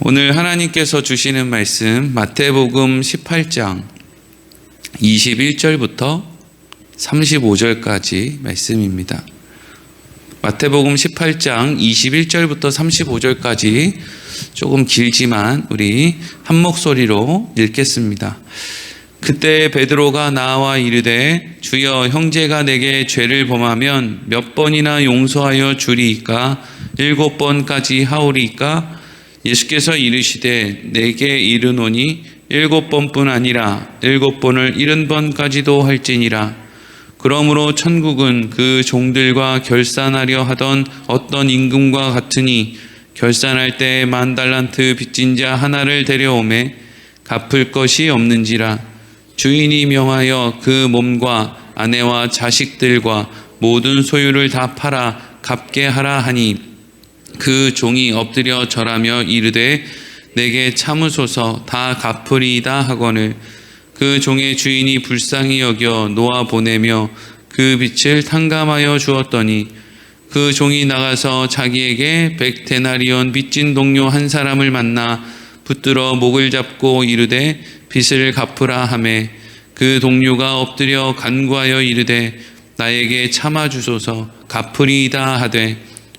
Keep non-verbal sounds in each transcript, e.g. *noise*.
오늘 하나님께서 주시는 말씀 마태복음 18장 21절부터 35절까지 말씀입니다. 마태복음 18장 21절부터 35절까지 조금 길지만 우리 한 목소리로 읽겠습니다. 그때 베드로가 나와 이르되 주여 형제가 내게 죄를 범하면 몇 번이나 용서하여 주리이까 일곱 번까지 하오리이까 예수께서 이르시되 내게 이르노니 일곱 번뿐 아니라 일곱 번을 일흔 번까지도 할지니라. 그러므로 천국은 그 종들과 결산하려 하던 어떤 임금과 같으니 결산할 때 만 달란트 빚진 자 하나를 데려오매 갚을 것이 없는지라. 주인이 명하여 그 몸과 아내와 자식들과 모든 소유를 다 팔아 갚게 하라 하니 그 종이 엎드려 절하며 이르되 내게 참으소서 다 갚으리이다 하거늘. 그 종의 주인이 불쌍히 여겨 놓아 보내며 그 빛을 탕감하여 주었더니 그 종이 나가서 자기에게 백 데나리온 빚진 동료 한 사람을 만나 붙들어 목을 잡고 이르되 빚을 갚으라 하매 그 동료가 엎드려 간구하여 이르되 나에게 참아 주소서 갚으리이다 하되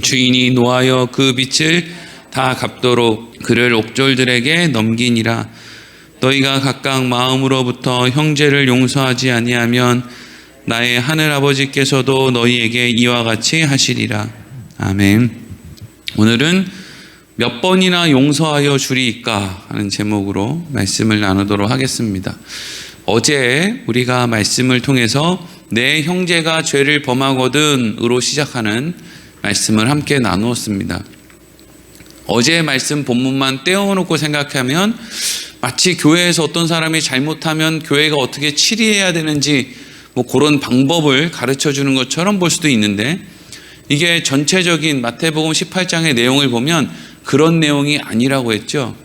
주인이 노하여 그 빚을 다 갚도록 그를 옥졸들에게 넘기니라. 너희가 각각 마음으로부터 형제를 용서하지 아니하면 나의 하늘 아버지께서도 너희에게 이와 같이 하시리라. 아멘. 오늘은 몇 번이나 용서하여 주리이까 하는 제목으로 말씀을 나누도록 하겠습니다. 어제 우리가 말씀을 통해서 내 형제가 죄를 범하거든으로 시작하는 말씀을 함께 나누었습니다. 어제 말씀 본문만 떼어놓고 생각하면 마치 교회에서 어떤 사람이 잘못하면 교회가 어떻게 치리해야 되는지 뭐 그런 방법을 가르쳐 주는 것처럼 볼 수도 있는데 이게 전체적인 마태복음 18장의 내용을 보면 그런 내용이 아니라고 했죠.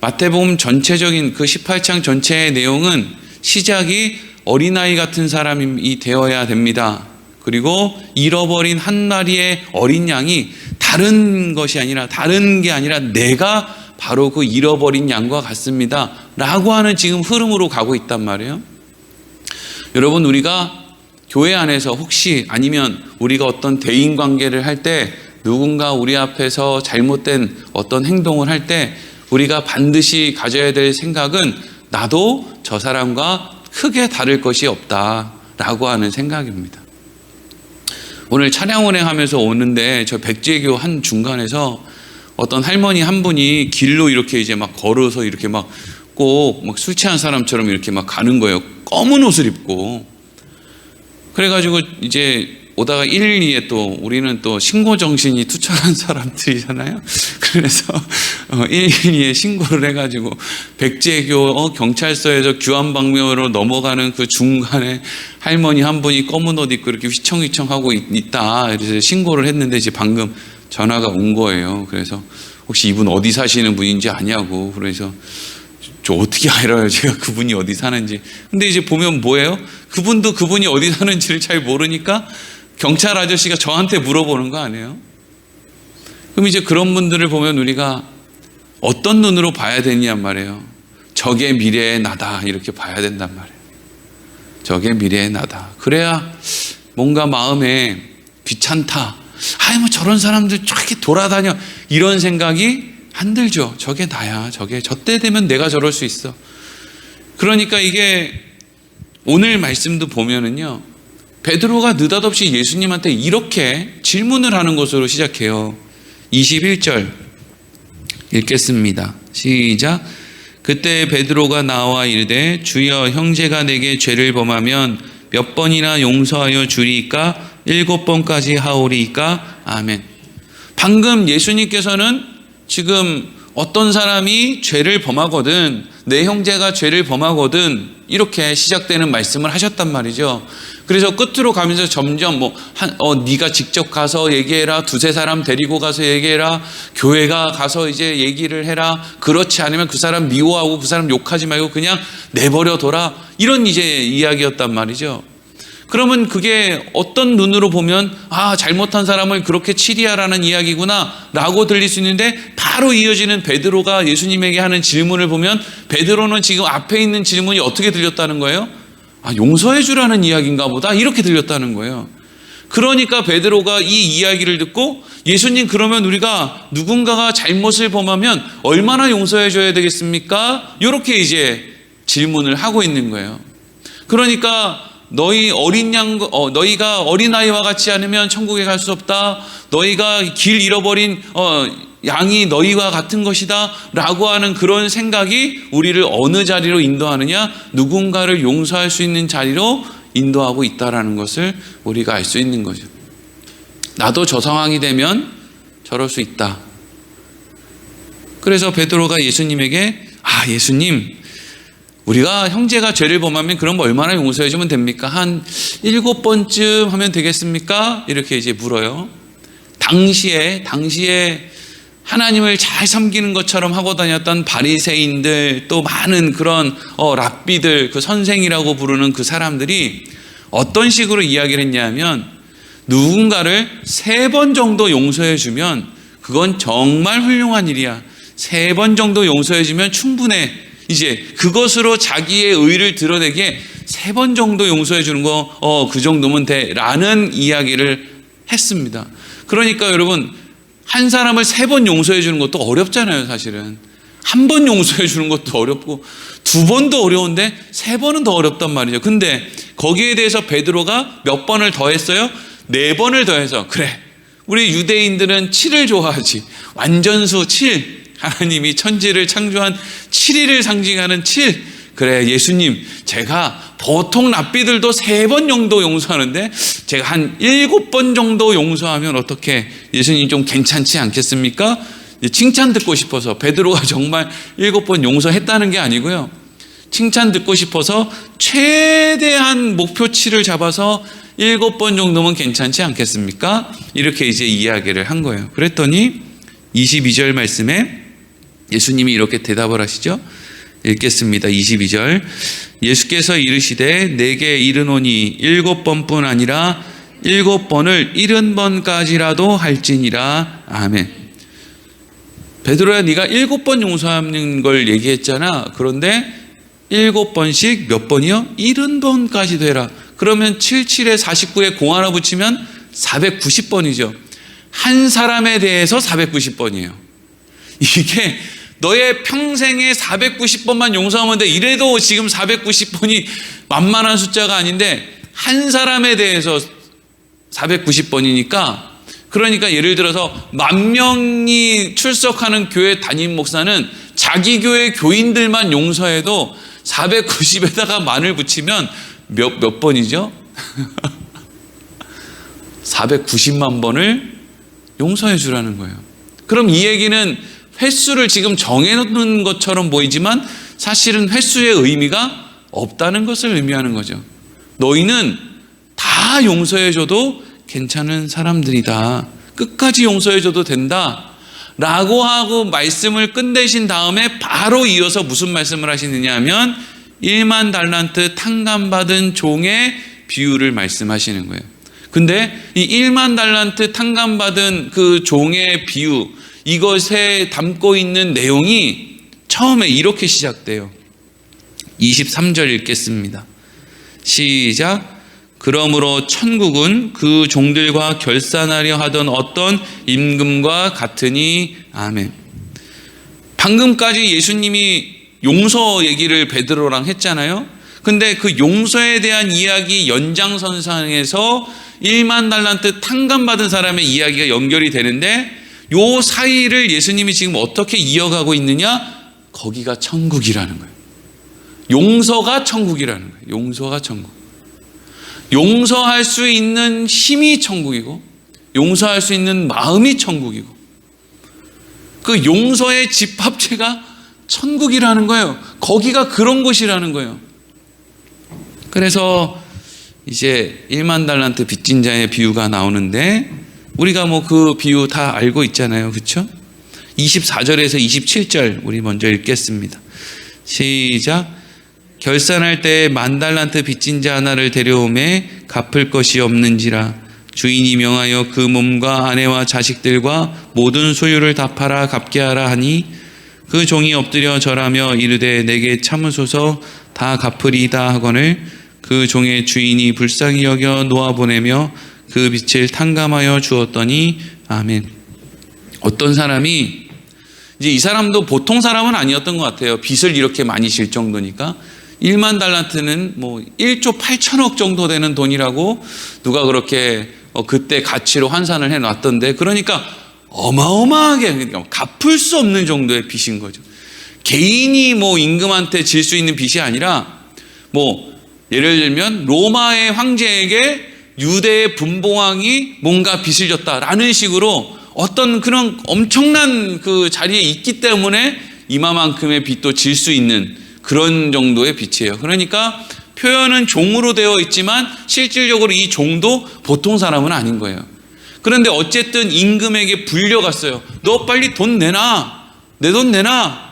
마태복음 전체적인 그 18장 전체의 내용은 시작이 어린아이 같은 사람이 되어야 됩니다. 그리고 잃어버린 한 마리의 어린 양이 다른 것이 아니라 다른 게 아니라 내가 바로 그 잃어버린 양과 같습니다. 라고 하는 지금 흐름으로 가고 있단 말이에요. 여러분 우리가 교회 안에서 혹시 아니면 우리가 어떤 대인 관계를 할 때 누군가 우리 앞에서 잘못된 어떤 행동을 할 때 우리가 반드시 가져야 될 생각은 나도 저 사람과 크게 다를 것이 없다 라고 하는 생각입니다. 오늘 차량 운행하면서 오는데 저 백제교 한 중간에서 어떤 할머니 한 분이 길로 이렇게 이제 막 걸어서 이렇게 막꼭막술 취한 사람처럼 이렇게 막 가는 거예요. 검은 옷을 입고. 그래가지고 이제 오다가 112에 또 우리는 또 신고 정신이 투철한 *laughs* 사람들이잖아요. 그래서 112에 신고를 해가지고 백제교 어, 경찰서에서 규환 방면으로 넘어가는 그 중간에 할머니 한 분이 검은 옷 입고 이렇게 휘청휘청하고 있다. 그래서 신고를 했는데 이제 방금 전화가 온 거예요. 그래서 혹시 이분 어디 사시는 분인지 아냐고. 그래서 저 어떻게 알아요? 제가 그분이 어디 사는지. 근데 이제 보면 뭐예요? 그분도 그분이 어디 사는지를 잘 모르니까 경찰 아저씨가 저한테 물어보는 거 아니에요? 그럼 이제 그런 분들을 보면 우리가 어떤 눈으로 봐야 되냔 말이에요. 적의 미래의 나다. 이렇게 봐야 된단 말이에요. 적의 미래의 나다. 그래야 뭔가 마음에 귀찮다. 아이, 뭐 저런 사람들 저렇게 돌아다녀. 이런 생각이 안 들죠. 저게 나야. 저게 저 때 되면 내가 저럴 수 있어. 그러니까 이게 오늘 말씀도 보면은요. 베드로가 느닷없이 예수님한테 이렇게 질문을 하는 것으로 시작해요. 21절 읽겠습니다. 시작. 그때 베드로가 나와 이르되 주여 형제가 내게 죄를 범하면 몇 번이나 용서하여 주리이까 일곱 번까지 하오리이까 아멘. 방금 예수님께서는 지금 어떤 사람이 죄를 범하거든 내 형제가 죄를 범하거든 이렇게 시작되는 말씀을 하셨단 말이죠. 그래서 끝으로 가면서 점점 뭐 한, 어, 네가 직접 가서 얘기해라 두세 사람 데리고 가서 얘기해라 교회가 가서 이제 얘기를 해라 그렇지 않으면 그 사람 미워하고 그 사람 욕하지 말고 그냥 내버려 둬라 이런 이제 이야기였단 말이죠. 그러면 그게 어떤 눈으로 보면 아 잘못한 사람을 그렇게 치리하라는 이야기구나 라고 들릴 수 있는데 바로 이어지는 베드로가 예수님에게 하는 질문을 보면 베드로는 지금 앞에 있는 질문이 어떻게 들렸다는 거예요? 아 용서해 주라는 이야기인가 보다 이렇게 들렸다는 거예요. 그러니까 베드로가 이 이야기를 듣고 예수님 그러면 우리가 누군가가 잘못을 범하면 얼마나 용서해 줘야 되겠습니까? 이렇게 이제 질문을 하고 있는 거예요. 그러니까 너희 어린 양, 어, 너희가 어린 아이와 같지 않으면 천국에 갈 수 없다. 너희가 길 잃어버린 어, 양이 너희와 같은 것이다 라고 하는 그런 생각이 우리를 어느 자리로 인도하느냐? 누군가를 용서할 수 있는 자리로 인도하고 있다라는 것을 우리가 알 수 있는 거죠. 나도 저 상황이 되면 저럴 수 있다. 그래서 베드로가 예수님에게 아 예수님 우리가 형제가 죄를 범하면 그럼 얼마나 용서해 주면 됩니까? 한 일곱 번쯤 하면 되겠습니까? 이렇게 이제 물어요. 당시에 당시에 하나님을 잘 섬기는 것처럼 하고 다녔던 바리새인들 또 많은 그런 어, 랍비들 그 선생이라고 부르는 그 사람들이 어떤 식으로 이야기를 했냐면 누군가를 세 번 정도 용서해 주면 그건 정말 훌륭한 일이야. 세 번 정도 용서해 주면 충분해. 이제 그것으로 자기의 의를 드러내게 세 번 정도 용서해 주는 거, 어, 그 정도면 돼. 라는 이야기를 했습니다. 그러니까 여러분, 한 사람을 세 번 용서해 주는 것도 어렵잖아요, 사실은. 한 번 용서해 주는 것도 어렵고, 두 번도 어려운데, 세 번은 더 어렵단 말이죠. 근데 거기에 대해서 베드로가 몇 번을 더 했어요? 네 번을 더 해서, 그래. 우리 유대인들은 7을 좋아하지. 완전수 7. 하나님이 천지를 창조한 7일을 상징하는 7. 그래, 예수님, 제가 보통 랍비들도 세 번 정도 용서하는데 제가 한 일곱 번 정도 용서하면 어떻게 예수님 좀 괜찮지 않겠습니까? 칭찬 듣고 싶어서 베드로가 정말 일곱 번 용서했다는 게 아니고요. 칭찬 듣고 싶어서 최대한 목표치를 잡아서 일곱 번 정도면 괜찮지 않겠습니까? 이렇게 이제 이야기를 한 거예요. 그랬더니 22절 말씀에 예수님이 이렇게 대답을 하시죠. 읽겠습니다. 22절. 예수께서 이르시되 내게 이르노니 일곱 번뿐 아니라 일곱 번을 일흔 번까지라도 할지니라. 아멘. 베드로야 네가 일곱 번 용서하는 걸 얘기했잖아. 그런데 일곱 번씩 몇 번이요? 일흔 번까지 되라. 그러면 77에 49에 공 하나 붙이면 490번이죠. 한 사람에 대해서 490번이에요. 이게 너의 평생에 490번만 용서하면 돼. 이래도 지금 490번이 만만한 숫자가 아닌데 한 사람에 대해서 490번이니까 그러니까 예를 들어서 만 명이 출석하는 교회 담임 목사는 자기 교회 교인들만 용서해도 490에다가 만을 붙이면 몇, 몇 번이죠? *laughs* 490만 번을 용서해 주라는 거예요. 그럼 이 얘기는 횟수를 지금 정해놓는 것처럼 보이지만 사실은 횟수의 의미가 없다는 것을 의미하는 거죠. 너희는 다 용서해줘도 괜찮은 사람들이다. 끝까지 용서해줘도 된다. 라고 하고 말씀을 끝내신 다음에 바로 이어서 무슨 말씀을 하시느냐 하면 1만 달란트 탕감받은 종의 비유를 말씀하시는 거예요. 근데 이 1만 달란트 탕감받은 그 종의 비유, 이것에 담고 있는 내용이 처음에 이렇게 시작돼요. 23절 읽겠습니다. 시작. 그러므로 천국은 그 종들과 결산하려 하던 어떤 임금과 같으니 아멘. 방금까지 예수님이 용서 얘기를 베드로랑 했잖아요. 근데 그 용서에 대한 이야기 연장선상에서 1만 달란트 탕감 받은 사람의 이야기가 연결이 되는데 요 사이를 예수님이 지금 어떻게 이어가고 있느냐? 거기가 천국이라는 거예요. 용서가 천국이라는 거예요. 용서가 천국. 용서할 수 있는 힘이 천국이고, 용서할 수 있는 마음이 천국이고, 그 용서의 집합체가 천국이라는 거예요. 거기가 그런 곳이라는 거예요. 그래서 이제 1만 달란트 빚진 자의 비유가 나오는데 우리가 뭐 그 비유 다 알고 있잖아요. 그렇죠? 24절에서 27절 우리 먼저 읽겠습니다. 시작. 결산할 때만 달란트 빚진 자 하나를 데려오매 갚을 것이 없는지라 주인이 명하여 그 몸과 아내와 자식들과 모든 소유를 다 팔아 갚게 하라 하니 그 종이 엎드려 절하며 이르되 내게 참으소서 다 갚으리이다 하거늘 그 종의 주인이 불쌍히 여겨 놓아 보내며 그 빚을 탕감하여 주었더니 아멘. 어떤 사람이 이제 이 사람도 보통 사람은 아니었던 것 같아요. 빚을 이렇게 많이 질 정도니까 1만 달란트는 뭐 1조 8천억 정도 되는 돈이라고 누가 그렇게 어, 그때 가치로 환산을 해 놨던데 그러니까 어마어마하게 그러니까 갚을 수 없는 정도의 빚인 거죠. 개인이 뭐 임금한테 질 수 있는 빚이 아니라 뭐 예를 들면 로마의 황제에게 유대의 분봉왕이 뭔가 빚을 졌다라는 식으로 어떤 그런 엄청난 그 자리에 있기 때문에 이마만큼의 빚도 질 수 있는 그런 정도의 빚이에요. 그러니까 표현은 종으로 되어 있지만 실질적으로 이 종도 보통 사람은 아닌 거예요. 그런데 어쨌든 임금에게 불려갔어요. 너 빨리 돈 내놔. 내 돈 내놔.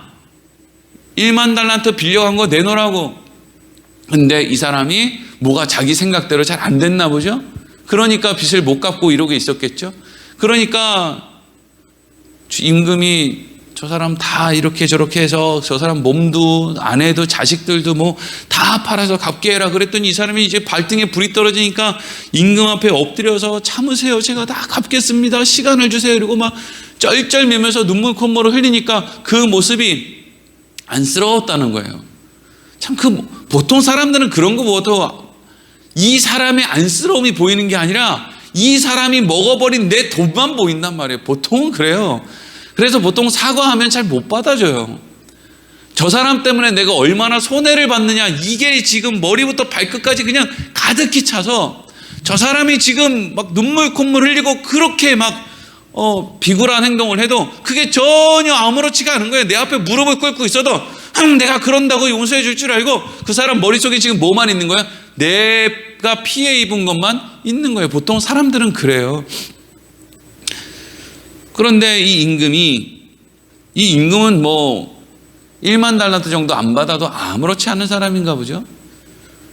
1만 달란트 빌려간 거 내놓으라고. 근데 이 사람이 뭐가 자기 생각대로 잘 안 됐나 보죠? 그러니까 빚을 못 갚고 이러고 있었겠죠? 그러니까 임금이 저 사람 다 이렇게 저렇게 해서 저 사람 몸도 아내도 자식들도 뭐 다 팔아서 갚게 해라 그랬더니 이 사람이 이제 발등에 불이 떨어지니까 임금 앞에 엎드려서 참으세요 제가 다 갚겠습니다 시간을 주세요 이러고 막 쩔쩔매면서 눈물 콧물을 흘리니까 그 모습이 안쓰러웠다는 거예요 참그 보통 사람들은 그런 거 보고 이 사람의 안쓰러움이 보이는 게 아니라 이 사람이 먹어버린 내 돈만 보인단 말이에요 보통은 그래요 그래서 보통 사과하면 잘 못 받아줘요. 저 사람 때문에 내가 얼마나 손해를 받느냐 이게 지금 머리부터 발끝까지 그냥 가득히 차서 저 사람이 지금 막 눈물 콧물 흘리고 그렇게 막 어, 비굴한 행동을 해도 그게 전혀 아무렇지가 않은 거예요. 내 앞에 무릎을 꿇고 있어도 음, 내가 그런다고 용서해 줄 줄 알고 그 사람 머릿속에 지금 뭐만 있는 거야? 내가 피해 입은 것만 있는 거예요. 보통 사람들은 그래요. 그런데 이 임금이 이 임금은 뭐 1만 달란트 정도 안 받아도 아무렇지 않은 사람인가 보죠.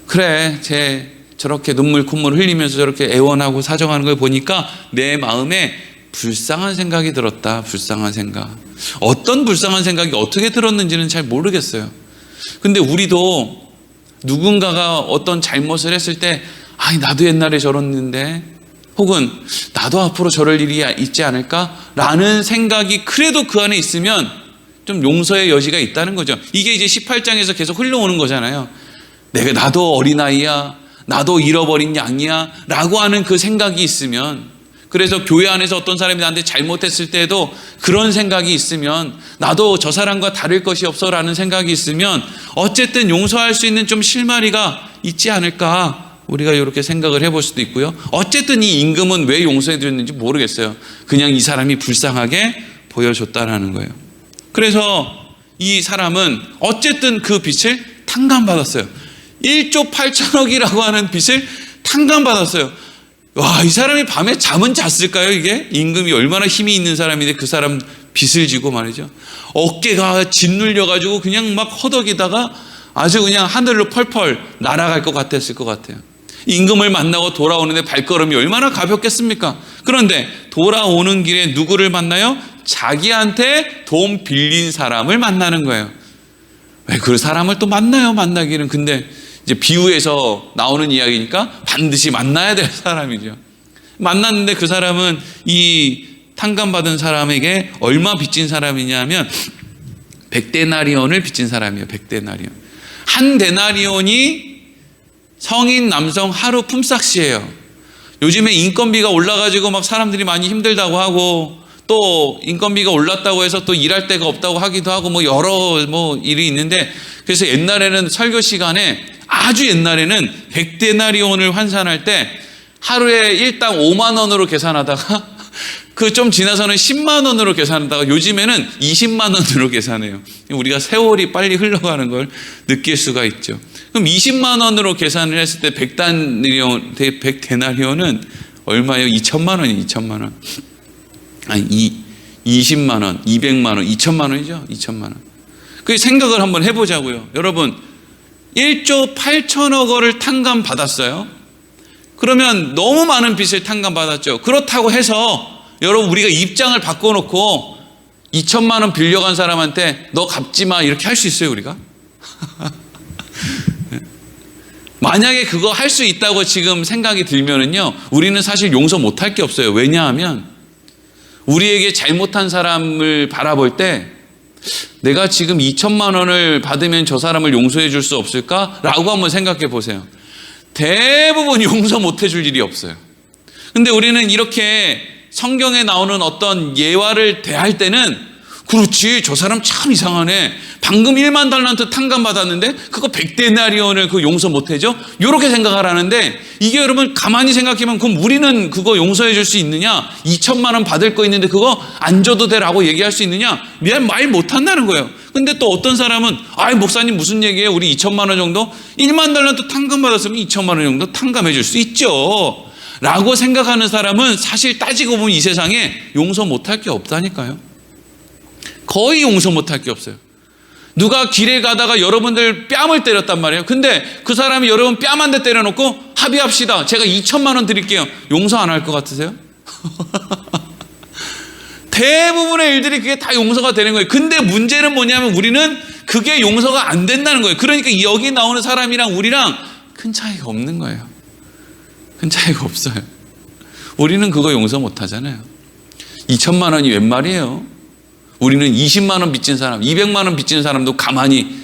그래, 제 저렇게 눈물 콧물 흘리면서 저렇게 애원하고 사정하는 걸 보니까 내 마음에 불쌍한 생각이 들었다. 불쌍한 생각. 어떤 불쌍한 생각이 어떻게 들었는지는 잘 모르겠어요. 근데 우리도 누군가가 어떤 잘못을 했을 때, 아이, 나도 옛날에 저랬는데, 혹은 나도 앞으로 저럴 일이 있지 않을까라는 생각이 그래도 그 안에 있으면 좀 용서의 여지가 있다는 거죠. 이게 이제 18장에서 계속 흘러오는 거잖아요. 내가 나도 어린아이야. 나도 잃어버린 양이야. 라고 하는 그 생각이 있으면 그래서 교회 안에서 어떤 사람이 나한테 잘못했을 때도 그런 생각이 있으면 나도 저 사람과 다를 것이 없어라는 생각이 있으면 어쨌든 용서할 수 있는 좀 실마리가 있지 않을까 우리가 이렇게 생각을 해볼 수도 있고요. 어쨌든 이 임금은 왜 용서해 드렸는지 모르겠어요. 그냥 이 사람이 불쌍하게 보여줬다라는 거예요. 그래서 이 사람은 어쨌든 그 빚을 탕감받았어요. 1조 8천억이라고 하는 빚을 탕감받았어요. 와, 이 사람이 밤에 잠은 잤을까요, 이게? 임금이 얼마나 힘이 있는 사람인데 그 사람 빚을 지고 말이죠. 어깨가 짓눌려가지고 그냥 막 허덕이다가 아주 그냥 하늘로 펄펄 날아갈 것 같았을 것 같아요. 임금을 만나고 돌아오는데 발걸음이 얼마나 가볍겠습니까? 그런데 돌아오는 길에 누구를 만나요? 자기한테 돈 빌린 사람을 만나는 거예요. 왜 그 사람을 또 만나요? 만나기는. 근데 이제 비유에서 나오는 이야기니까 반드시 만나야 될 사람이죠. 만났는데 그 사람은 이 탕감받은 사람에게 얼마 빚진 사람이냐면 백데나리온을 빚진 사람이에요. 백데나리온. 한 데나리온이 성인 남성 하루 품삯이에요. 요즘에 인건비가 올라가지고 막 사람들이 많이 힘들다고 하고 또 인건비가 올랐다고 해서 또 일할 데가 없다고 하기도 하고 뭐 여러 뭐 일이 있는데 그래서 옛날에는 설교 시간에 아주 옛날에는 100데나리온을 환산할 때 하루에 일당 5만 원으로 계산하다가 *laughs* 그 좀 지나서는 10만 원으로 계산하다가 요즘에는 20만 원으로 계산해요. 우리가 세월이 빨리 흘러가는 걸 느낄 수가 있죠. 그럼 20만 원으로 계산을 했을 때 100다니온, 100데나리온은 얼마예요? 2천만 원이 2천만 원. 아니, 이 20만 원, 200만 원, 2천만 원이죠? 2천만 원. 그 생각을 한번 해보자고요. 여러분, 1조 8천억 원을 탕감 받았어요. 그러면 너무 많은 빚을 탕감 받았죠. 그렇다고 해서 여러분 우리가 입장을 바꿔놓고 2천만 원 빌려간 사람한테 너 갚지 마 이렇게 할 수 있어요 우리가? *laughs* 만약에 그거 할 수 있다고 지금 생각이 들면은요 우리는 사실 용서 못할 게 없어요. 왜냐하면 우리에게 잘못한 사람을 바라볼 때 내가 지금 2천만 원을 받으면 저 사람을 용서해 줄 수 없을까? 라고 한번 생각해 보세요. 대부분 용서 못 해줄 일이 없어요. 근데 우리는 이렇게 성경에 나오는 어떤 예화를 대할 때는 그렇지 저 사람 참 이상하네. 방금 1만 달란트 탕감 받았는데 그거 100데나리온을 그 용서 못 해줘? 이렇게 생각을 하는데 이게 여러분 가만히 생각해보면 그럼 우리는 그거 용서해 줄 수 있느냐? 2천만 원 받을 거 있는데 그거 안 줘도 돼라고 얘기할 수 있느냐? 미안 말 못한다는 거예요. 근데 또 어떤 사람은 아이 목사님 무슨 얘기예요? 우리 2천만 원 정도? 1만 달란트 탕감 받았으면 2천만 원 정도 탕감해 줄 수 있죠. 라고 생각하는 사람은 사실 따지고 보면 이 세상에 용서 못할 게 없다니까요. 거의 용서 못할 게 없어요. 누가 길에 가다가 여러분들 뺨을 때렸단 말이에요. 근데 그 사람이 여러분 뺨 한 대 때려놓고 합의합시다. 제가 2천만 원 드릴게요. 용서 안 할 것 같으세요? *laughs* 대부분의 일들이 그게 다 용서가 되는 거예요. 근데 문제는 뭐냐면 우리는 그게 용서가 안 된다는 거예요. 그러니까 여기 나오는 사람이랑 우리랑 큰 차이가 없는 거예요. 큰 차이가 없어요. 우리는 그거 용서 못 하잖아요. 2천만 원이 웬 말이에요? 우리는 20만 원 빚진 사람, 200만 원 빚진 사람도 가만히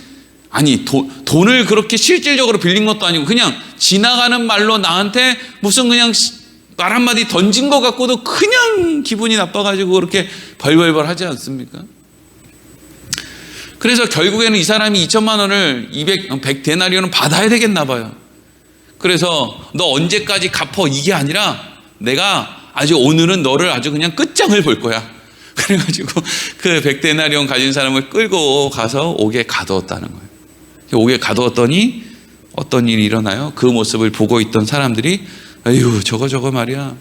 아니 도, 돈을 그렇게 실질적으로 빌린 것도 아니고 그냥 지나가는 말로 나한테 무슨 그냥 말 한마디 던진 것 같고도 그냥 기분이 나빠가지고 그렇게 벌벌벌 하지 않습니까? 그래서 결국에는 이 사람이 2천만 원을 200, 100 데나리온은 받아야 되겠나 봐요. 그래서 너 언제까지 갚어 이게 아니라 내가 아주 오늘은 너를 아주 그냥 끝장을 볼 거야. *laughs* 그래가지고 그 백데나리온 가진 사람을 끌고 가서 옥에 가두었다는 거예요. 옥에 가두었더니 어떤 일이 일어나요? 그 모습을 보고 있던 사람들이 아유 저거 저거 말이야.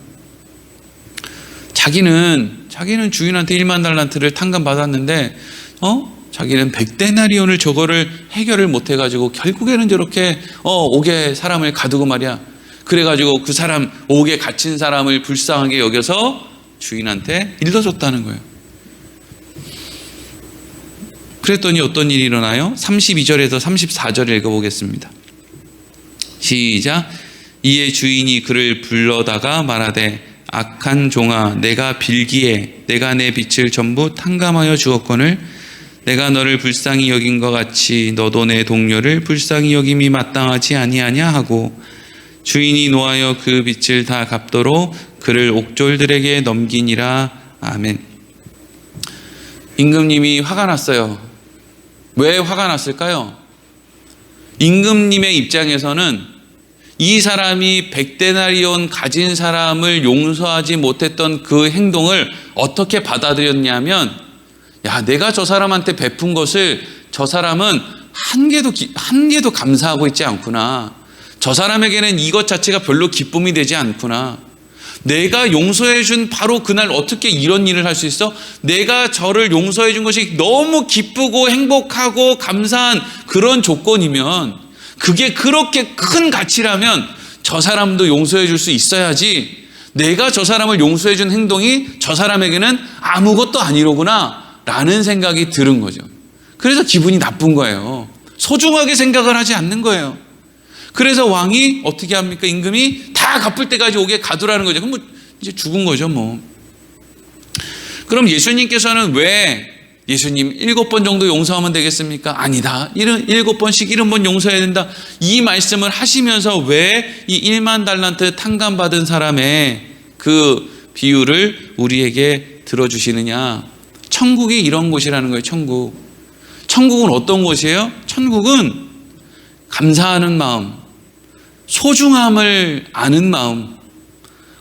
자기는 자기는 주인한테 1만 달란트를 탕감 받았는데 어 자기는 백데나리온을 저거를 해결을 못 해 가지고 결국에는 저렇게 어 옥에 사람을 가두고 말이야. 그래 가지고 그 사람 옥에 갇힌 사람을 불쌍하게 여겨서 주인한테 일러줬다는 거예요. 그랬더니 어떤 일이 일어나요? 32절에서 34절 읽어보겠습니다. 시작. 이에 주인이 그를 불러다가 말하되 악한 종아 내가 빌기에 내가 내 빛을 전부 탕감하여 주었거늘 내가 너를 불쌍히 여긴 것 같이 너도 내 동료를 불쌍히 여김이 마땅하지 아니하냐 하고 주인이 노하여 그 빛을 다 갚도록 그를 옥졸들에게 넘기니라 아멘. 임금님이 화가 났어요. 왜 화가 났을까요? 임금님의 입장에서는 이 사람이 백데나리온 가진 사람을 용서하지 못했던 그 행동을 어떻게 받아들였냐면 야, 내가 저 사람한테 베푼 것을 저 사람은 한 개도 기- 한 개도 감사하고 있지 않구나. 저 사람에게는 이것 자체가 별로 기쁨이 되지 않구나. 내가 용서해 준 바로 그날 어떻게 이런 일을 할 수 있어? 내가 저를 용서해 준 것이 너무 기쁘고 행복하고 감사한 그런 조건이면 그게 그렇게 큰 가치라면 저 사람도 용서해 줄 수 있어야지 내가 저 사람을 용서해 준 행동이 저 사람에게는 아무것도 아니로구나 라는 생각이 들은 거죠. 그래서 기분이 나쁜 거예요. 소중하게 생각을 하지 않는 거예요. 그래서 왕이 어떻게 합니까? 임금이 다 갚을 때까지 오게 가두라는 거죠. 그럼 뭐 이제 죽은 거죠, 뭐. 그럼 예수님께서는 왜 예수님 일곱 번 정도 용서하면 되겠습니까? 아니다. 일곱 번씩 일흔 번 용서해야 된다. 이 말씀을 하시면서 왜 이 1만 달란트 탕감 받은 사람의 그 비유를 우리에게 들어주시느냐? 천국이 이런 곳이라는 거예요, 천국. 천국은 어떤 곳이에요? 천국은 감사하는 마음, 소중함을 아는 마음,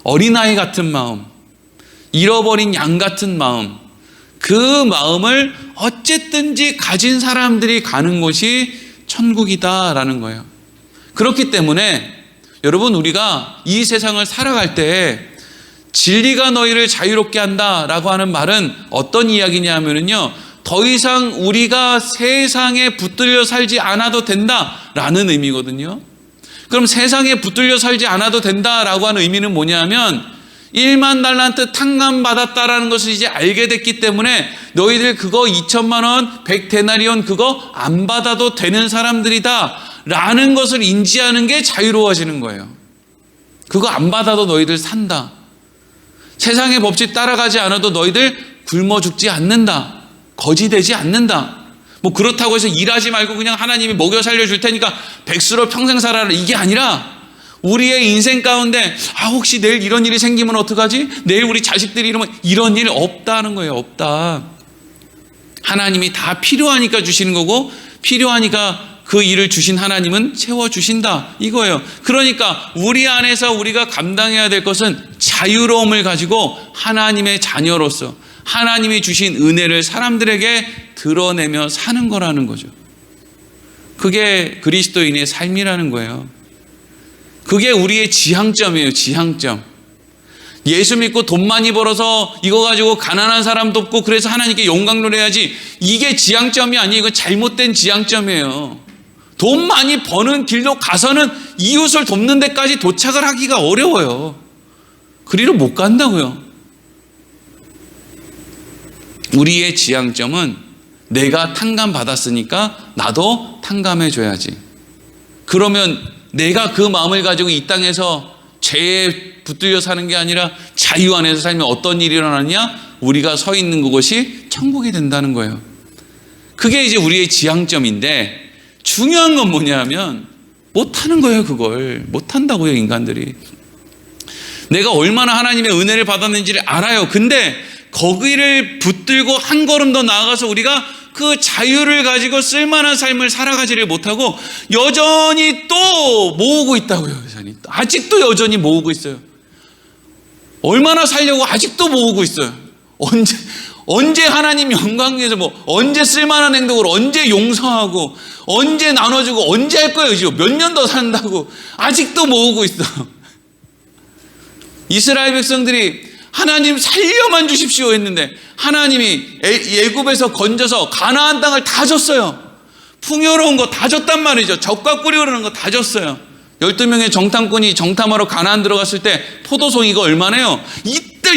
어린아이 같은 마음, 잃어버린 양 같은 마음, 그 마음을 어쨌든지 가진 사람들이 가는 곳이 천국이다라는 거예요. 그렇기 때문에 여러분 우리가 이 세상을 살아갈 때 진리가 너희를 자유롭게 한다라고 하는 말은 어떤 이야기냐면요. 더 이상 우리가 세상에 붙들려 살지 않아도 된다라는 의미거든요. 그럼 세상에 붙들려 살지 않아도 된다라고 하는 의미는 뭐냐면 1만 달란트 탕감 받았다라는 것을 이제 알게 됐기 때문에 너희들 그거 2천만 원, 100데나리온 그거 안 받아도 되는 사람들이다 라는 것을 인지하는 게 자유로워지는 거예요. 그거 안 받아도 너희들 산다. 세상의 법칙 따라가지 않아도 너희들 굶어 죽지 않는다. 거지되지 않는다. 뭐 그렇다고 해서 일하지 말고 그냥 하나님이 먹여 살려 줄 테니까 백수로 평생 살아라. 이게 아니라 우리의 인생 가운데 아 혹시 내일 이런 일이 생기면 어떡하지? 내일 우리 자식들이 이러면 이런 일 없다는 거예요. 없다. 하나님이 다 필요하니까 주시는 거고 필요하니까 그 일을 주신 하나님은 채워 주신다 이거예요. 그러니까 우리 안에서 우리가 감당해야 될 것은 자유로움을 가지고 하나님의 자녀로서 하나님이 주신 은혜를 사람들에게 드러내며 사는 거라는 거죠. 그게 그리스도인의 삶이라는 거예요. 그게 우리의 지향점이에요. 지향점. 예수 믿고 돈 많이 벌어서 이거 가지고 가난한 사람 돕고 그래서 하나님께 영광을 해야지 이게 지향점이 아니에요. 이거 잘못된 지향점이에요. 돈 많이 버는 길로 가서는 이웃을 돕는 데까지 도착을 하기가 어려워요. 그리로 못 간다고요. 우리의 지향점은 내가 탕감 받았으니까 나도 탕감해 줘야지. 그러면 내가 그 마음을 가지고 이 땅에서 죄에 붙들려 사는 게 아니라 자유 안에서 살면 어떤 일이 일어나느냐? 우리가 서 있는 그곳이 천국이 된다는 거예요. 그게 이제 우리의 지향점인데 중요한 건 뭐냐면 못하는 거예요, 그걸. 못한다고요, 인간들이. 내가 얼마나 하나님의 은혜를 받았는지를 알아요. 근데 거기를 붙들고 한 걸음 더 나아가서 우리가 그 자유를 가지고 쓸만한 삶을 살아가지를 못하고 여전히 또 모으고 있다고요. 여전히. 아직도 여전히 모으고 있어요. 얼마나 살려고 아직도 모으고 있어요. 언제, 언제 하나님 영광 위해서 뭐, 언제 쓸만한 행동을 언제 용서하고, 언제 나눠주고, 언제 할 거예요, 지금. 몇 년 더 산다고. 아직도 모으고 있어. *laughs* 이스라엘 백성들이 하나님 살려만 주십시오 했는데, 하나님이 예굽에서 건져서 가나안 땅을 다 줬어요. 풍요로운 거 다 줬단 말이죠. 적과 꿀이 흐르는 거 다 줬어요. 12명의 정탐꾼이 정탐하러 가나안 들어갔을 때 포도송이가 얼마나요?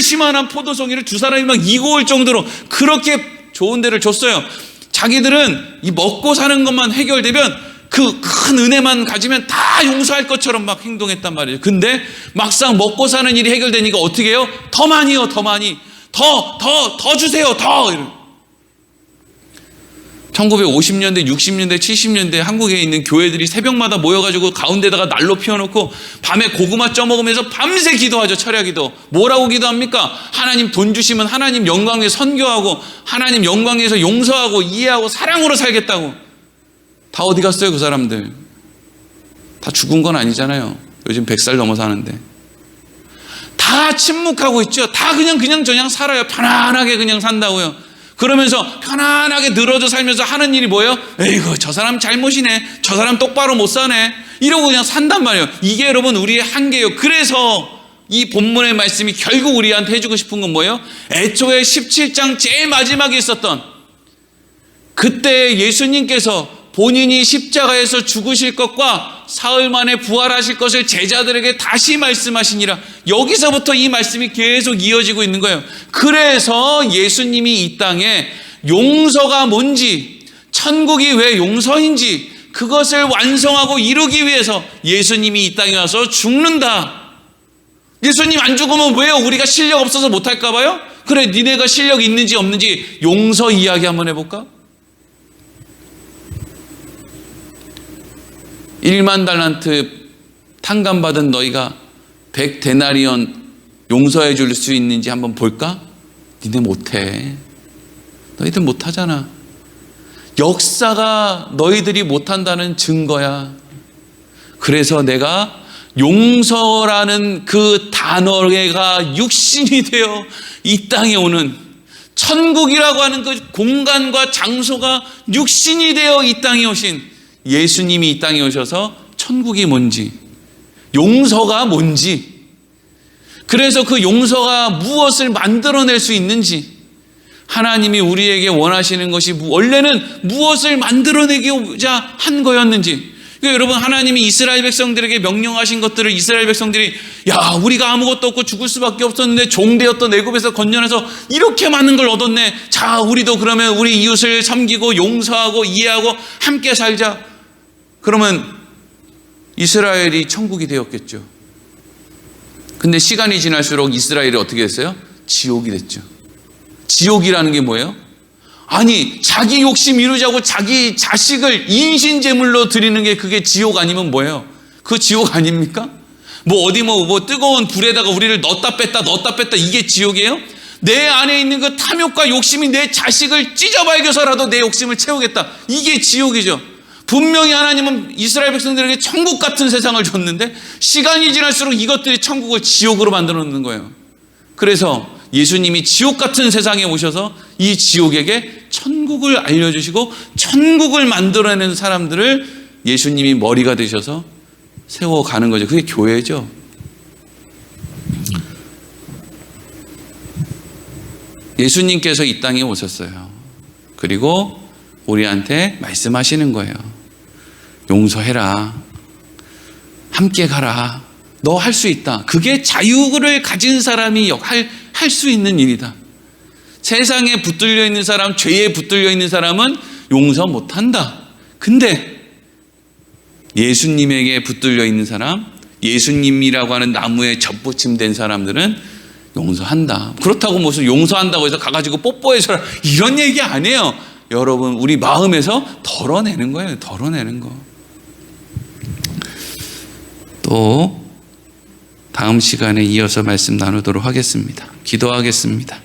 심한한 포도송이를 두 사람이 막 이고 올 정도로 그렇게 좋은 데를 줬어요. 자기들은 이 먹고 사는 것만 해결되면 그 큰 은혜만 가지면 다 용서할 것처럼 막 행동했단 말이에요. 근데 막상 먹고 사는 일이 해결되니까 어떻게 해요? 더 많이요, 더 많이. 더, 더, 더 주세요, 더. 이런. 1950년대, 60년대, 70년대 한국에 있는 교회들이 새벽마다 모여가지고 가운데다가 난로 피워놓고 밤에 고구마 쪄먹으면서 밤새 기도하죠. 철야 기도. 뭐라고 기도합니까? 하나님 돈 주시면 하나님 영광에 선교하고 하나님 영광에서 용서하고 이해하고 사랑으로 살겠다고. 다 어디 갔어요, 그 사람들? 다 죽은 건 아니잖아요. 요즘 100살 넘어 사는데. 다 침묵하고 있죠. 다 그냥 그냥 저냥 살아요. 편안하게 그냥 산다고요. 그러면서 편안하게 늘어져 살면서 하는 일이 뭐예요? 에이구, 저 사람 잘못이네. 저 사람 똑바로 못 사네. 이러고 그냥 산단 말이에요. 이게 여러분 우리의 한계예요. 그래서 이 본문의 말씀이 결국 우리한테 해주고 싶은 건 뭐예요? 애초에 17장 제일 마지막에 있었던 그때 예수님께서 본인이 십자가에서 죽으실 것과 사흘 만에 부활하실 것을 제자들에게 다시 말씀하시니라. 여기서부터 이 말씀이 계속 이어지고 있는 거예요. 그래서 예수님이 이 땅에 용서가 뭔지, 천국이 왜 용서인지, 그것을 완성하고 이루기 위해서 예수님이 이 땅에 와서 죽는다. 예수님 안 죽으면 왜요? 우리가 실력 없어서 못할까 봐요? 그래, 니네가 실력 있는지 없는지 용서 이야기 한번 해볼까? 1만 달란트 탕감받은 너희가 100데나리온 용서해 줄 수 있는지 한번 볼까? 니네 못해. 너희들 못하잖아. 역사가 너희들이 못한다는 증거야. 그래서 내가 용서라는 그 단어가 육신이 되어 이 땅에 오는 천국이라고 하는 그 공간과 장소가 육신이 되어 이 땅에 오신 예수님이 이 땅에 오셔서 천국이 뭔지, 용서가 뭔지, 그래서 그 용서가 무엇을 만들어낼 수 있는지, 하나님이 우리에게 원하시는 것이 무- 원래는 무엇을 만들어내고자 한 거였는지. 그러니까 여러분 하나님이 이스라엘 백성들에게 명령하신 것들을 이스라엘 백성들이 야 우리가 아무것도 없고 죽을 수밖에 없었는데 종되었던 애굽에서 건져내서 이렇게 많은 걸 얻었네. 자 우리도 그러면 우리 이웃을 섬기고 용서하고 이해하고 함께 살자. 그러면 이스라엘이 천국이 되었겠죠. 근데 시간이 지날수록 이스라엘이 어떻게 됐어요? 지옥이 됐죠. 지옥이라는 게 뭐예요? 아니, 자기 욕심 이루자고 자기 자식을 인신제물로 드리는 게 그게 지옥 아니면 뭐예요? 그 지옥 아닙니까? 뭐 어디 뭐, 뭐 뜨거운 불에다가 우리를 넣었다 뺐다 넣었다 뺐다 이게 지옥이에요? 내 안에 있는 그 탐욕과 욕심이 내 자식을 찢어발겨서라도 내 욕심을 채우겠다. 이게 지옥이죠. 분명히 하나님은 이스라엘 백성들에게 천국 같은 세상을 줬는데 시간이 지날수록 이것들이 천국을 지옥으로 만들어 놓는 거예요. 그래서 예수님이 지옥 같은 세상에 오셔서 이 지옥에게 천국을 알려주시고 천국을 만들어내는 사람들을 예수님이 머리가 되셔서 세워가는 거죠. 그게 교회죠. 예수님께서 이 땅에 오셨어요. 그리고 우리한테 말씀하시는 거예요. 용서해라. 함께 가라. 너 할 수 있다. 그게 자유를 가진 사람이 할수 있는 일이다. 세상에 붙들려 있는 사람, 죄에 붙들려 있는 사람은 용서 못 한다. 근데 예수님에게 붙들려 있는 사람, 예수님이라고 하는 나무에 접붙임된 사람들은 용서한다. 그렇다고 무슨 용서한다고 해서 가가지고 뽀뽀해서 이런 얘기 안 해요. 여러분, 우리 마음에서 덜어내는 거예요. 덜어내는 거. 또 다음 시간에 이어서 말씀 나누도록 하겠습니다. 기도하겠습니다.